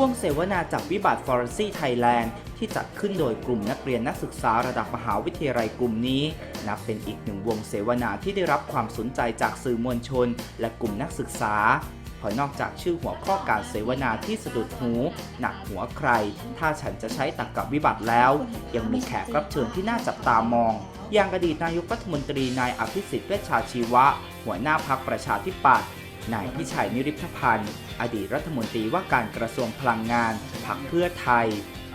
วงเสวนาจากวิบัติฟอร์ซีไทยแลนด์ที่จัดขึ้นโดยกลุ่มนักเรียนนักศึกษาระดับมหาวิทยาลัยกลุ่มนี้ นับเป็นอีกหนึ่งวงเสวนาที่ได้รับความสนใจจากสื่อมวลชน และกลุ่มนักศึกษาพราะนอกจากชื่อหัวข้อการเสวนาที่สะดุดหู หนักหัวใคร ถ้าฉันจะใช้ตักกับวิบัติแล้ว ยังมีแขกรับเชิญที่น่าจับตามอง อย่างอดีตนายกรัฐมนตรีนายอภิสิทธิ์เวชชาชีวะ หัวหน้าพักประชาธิปัตย์ นายพิชัยนิริพพันธ์ อดีตรัฐมนตรีว่าการกระทรวงพลังงานพรรคเพื่อไทย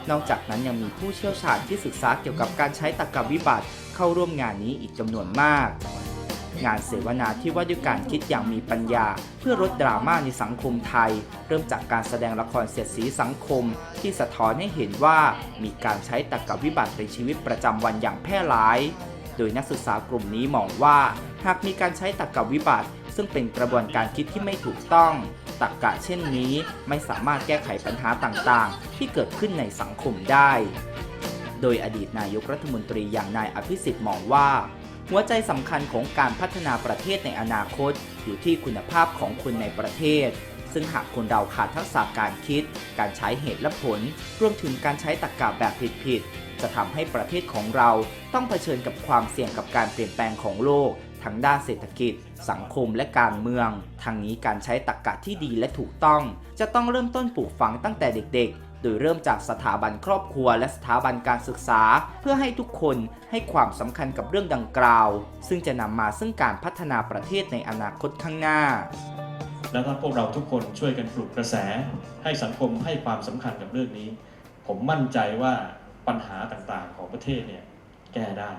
นอกจากนั้นยังมีผู้เชี่ยวชาญที่ศึกษาเกี่ยวกับการใช้ตรรกะวิบัติเข้าร่วมงานนี้อีกจำนวนมาก งานเสวนาที่ว่าด้วยการคิดอย่างมีปัญญา เพื่อลดดราม่าในสังคมไทย เริ่มจากการแสดงละครเสียดสีสังคม ที่สะท้อนให้เห็นว่ามีการใช้ตรรกะวิบัติในชีวิตประจำวันอย่างแพร่หลาย โดยนักศึกษากลุ่มนี้มองว่า หากมีการใช้ตรรกะวิบัติ ซึ่งเป็นกระบวนการคิดที่ไม่ถูกต้องตรรกะเช่นนี้ไม่สามารถแก้ไขปัญหาต่างๆ ที่เกิดขึ้นในสังคมได้ โดยอดีตนายกรัฐมนตรีอย่างนายอภิสิทธิ์มองว่า หัวใจสำคัญของการพัฒนาประเทศในอนาคต อยู่ที่คุณภาพของคนในประเทศ ซึ่งหากคนเราขาดทักษะการคิด การใช้เหตุและผล รวมถึงการใช้ตรรกะแบบผิดๆจะทำให้ประเทศของเราต้องเผชิญกับความเสี่ยงกับการเปลี่ยนแปลงของโลก ทั้งด้านเศรษฐกิจ สังคมและการเมือง ทางนี้การใช้ตรรกะที่ดีและถูกต้อง จะต้องเริ่มต้นปลูกฝังตั้งแต่เด็กๆ โดยเริ่มจากสถาบันครอบครัวและสถาบันการศึกษา เพื่อให้ทุกคนให้ความสำคัญกับเรื่องดังกล่าว ซึ่งจะนำมาซึ่งการพัฒนาประเทศในอนาคตข้างหน้าแล้วถ้าพวกเราทุกคนช่วยกันปลุกกระแส ให้สังคมให้ความสำคัญกับเรื่องนี้ ผมมั่นใจว่าปัญหาต่างๆของประเทศเนี่ยแก้ได้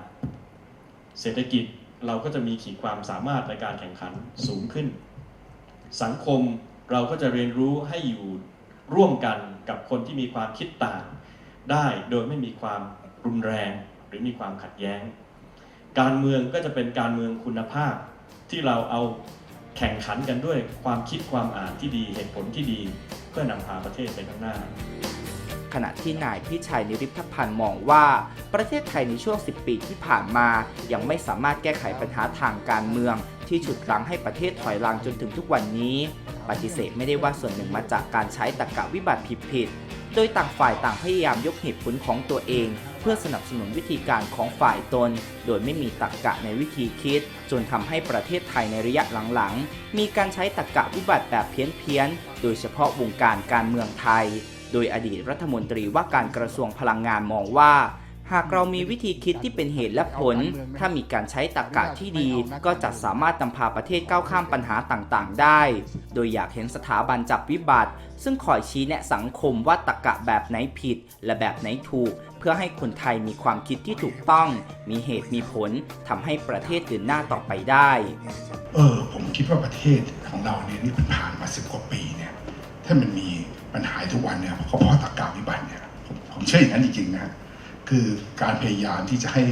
เศรษฐกิจ เราก็จะมีขีดความสามารถในการแข่งขันสูงขึ้น สังคมเราก็จะเรียนรู้ให้อยู่ร่วมกันกับคนที่มีความคิดต่าง ได้โดยไม่มีความรุนแรงหรือมีความขัดแย้ง การเมืองก็จะเป็นการเมืองคุณภาพ ที่เราเอาแข่งขันกันด้วยความคิดความอ่านที่ดีเหตุผลที่ดี เพื่อนำพาประเทศไปข้างหน้า ขณะที่นายพิชัยนิริพพันธ์มองว่า ประเทศไทยในช่วง 10 ปีที่ผ่านมา ยังไม่สามารถแก้ไขปัญหาทางการเมือง ที่ฉุดรั้งให้ประเทศถอยหลังจนถึงทุกวันนี้ ปฏิเสธไม่ได้ว่าส่วนหนึ่งมาจากการใช้ตรรกะวิบัติผิดๆโดยต่างฝ่ายต่างพยายามยกเหตุผลของตัวเอง เพื่อสนับสนุนวิธีการของฝ่ายตน โดยไม่มีตรรกะในวิธีคิด จนทำให้ประเทศไทยในระยะหลังๆ มีการใช้ตรรกะวิบัติแบบเพี้ยนๆโดยเฉพาะวงการการเมืองไทย โดยอดีตรัฐมนตรีว่าการกระทรวงพลังงานมองว่า หากเรามีวิธีคิดที่เป็นเหตุและผล ถ้ามีการใช้ตรรกะที่ดี ก็จะสามารถนำพาประเทศก้าวข้ามปัญหาต่างๆ ได้ โดยอยากเห็นสถาบันจับวิบัติ ซึ่งคอยชี้แนะสังคมว่าตรรกะแบบไหนผิด และแบบไหนถูก เพื่อให้คนไทยมีความคิดที่ถูกต้อง มีเหตุมีผลทำให้ประเทศเดินหน้าต่อไปได้ เออผมคิดว่าประเทศของเราเนี่ยนี่ผ่านมาสิบกว่าปีเนี่ยถ้ามันมี ปัญหาทุกวันเนี่ยเพราะเพราะตะกาวิบัติเนี่ยผมเชื่ออย่างนั้นจริงๆนะคือการพยายามที่จะให้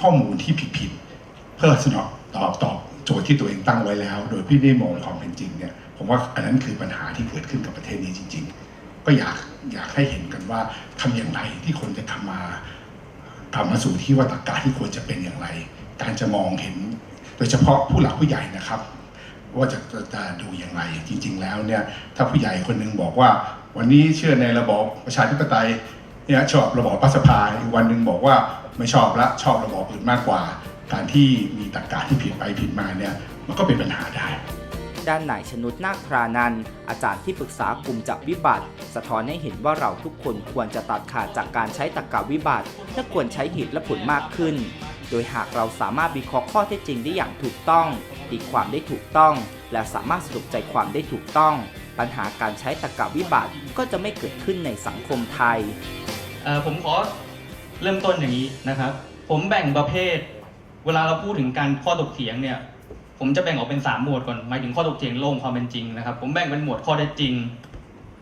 ข้อมูลที่ผิดๆเพื่อสนองตอบตอบโจทย์ที่ตัวเองตั้งไว้แล้ว โดยพี่ได้มองความเป็นจริงเนี่ยผมว่าอันนั้นคือปัญหาที่เกิดขึ้นกับประเทศนี้จริง ๆ ก็อยากอยากให้เห็นกันว่าทำอย่างไรที่คนจะทำมากลับมาสู่ที่ว่าตรรกะที่ควรจะเป็นอย่างไร การจะมองเห็น โดยเฉพาะผู้หลักผู้ใหญ่นะครับ ว่าจะจะจะดูอย่างไรจริง ๆ แล้วเนี่ยถ้าผู้ใหญ่คนหนึงบอกว่า วันนี้เชื่อในระบอบประชาธิปไตยเนี่ยชอบระบอบรัฐสภาอีกวันหนึ่งบอกว่าไม่ชอบละชอบระบอบอื่นมากกว่า การที่มีตรรกะที่ผิดไปผิดมาเนี่ยมันก็เป็นปัญหาได้ด้านนายชนุดนาคพรานันอาจารย์ที่ปรึกษากลุ่มจับวิบัติ สะท้อนให้เห็นว่าเราทุกคนควรจะตัดขาดจากการใช้ตรรกะวิบัติ และควรใช้เหตุและผลมากขึ้น โดยหากเราสามารถวิเคราะห์ข้อเท็จจริงได้อย่างถูกต้องตีความได้ถูกต้อง และสามารถสรุปใจความได้ถูกต้อง ปัญหาการใช้ตรรกะวิบัติก็จะไม่เกิดขึ้นในสังคมไทย ผมขอเริ่มต้นอย่างนี้นะครับ ผมแบ่งประเภท เวลาเราพูดถึงการข้อถกเถียงเนี่ย ผมจะแบ่งออกเป็น 3 หมวดก่อนหมายถึงข้อถกเถียงโลกความเป็นจริงนะครับ ผมแบ่งเป็นหมวดข้อเท็จจริง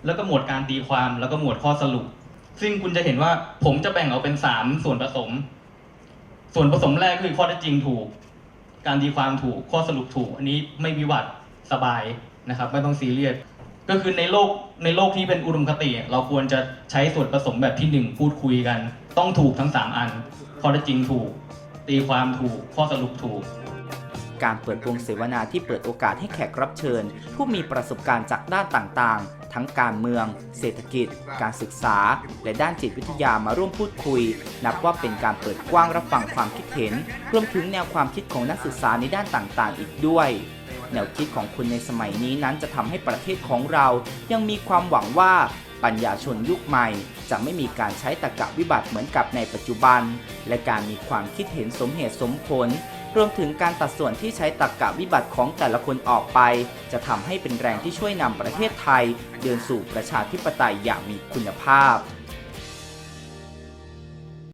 แล้วก็หมวดการตีความแล้วก็หมวดข้อสรุป ซึ่งคุณจะเห็นว่าผมจะแบ่งออกเป็น 3 ส่วนผสม ส่วนผสมแรกคือข้อเท็จจริงถูก การตีความถูกข้อสรุปถูก อันนี้ไม่วิวัตสบายนะครับ ไม่ต้องซีเรียสก็คือในโลกในโลกที่เป็นอุดมคติ เราควรจะใช้ส่วนผสมแบบที่หนึ่งพูดคุยกัน ต้องถูกทั้ง 3 อัน ข้อเท็จจริงถูก ตีความถูกข้อสรุปถูก การเปิดวงเสวนาที่เปิดโอกาสให้แขกรับเชิญ ผู้มีประสบการณ์จากด้านต่างๆ ทั้งการเมือง เศรษฐกิจ การศึกษา และด้านจิตวิทยามาร่วมพูดคุย นับว่าเป็นการเปิดกว้างรับฟังความคิดเห็น รวมถึงแนวความคิดของนักศึกษาในด้านต่างๆ อีกด้วยแนวคิดของคุณในสมัยนี้นั้นจะทำให้ประเทศของเรา ยังมีความหวังว่าปัญญาชนยุคใหม่ จะไม่มีการใช้ตรรกะวิบัติเหมือนกับในปัจจุบัน และการมีความคิดเห็นสมเหตุสมผล รวมถึงการตัดส่วนที่ใช้ตรรกะวิบัติของแต่ละคนออกไป จะทำให้เป็นแรงที่ช่วยนำประเทศไทย เดินสู่ประชาธิปไตยอย่างมีคุณภาพ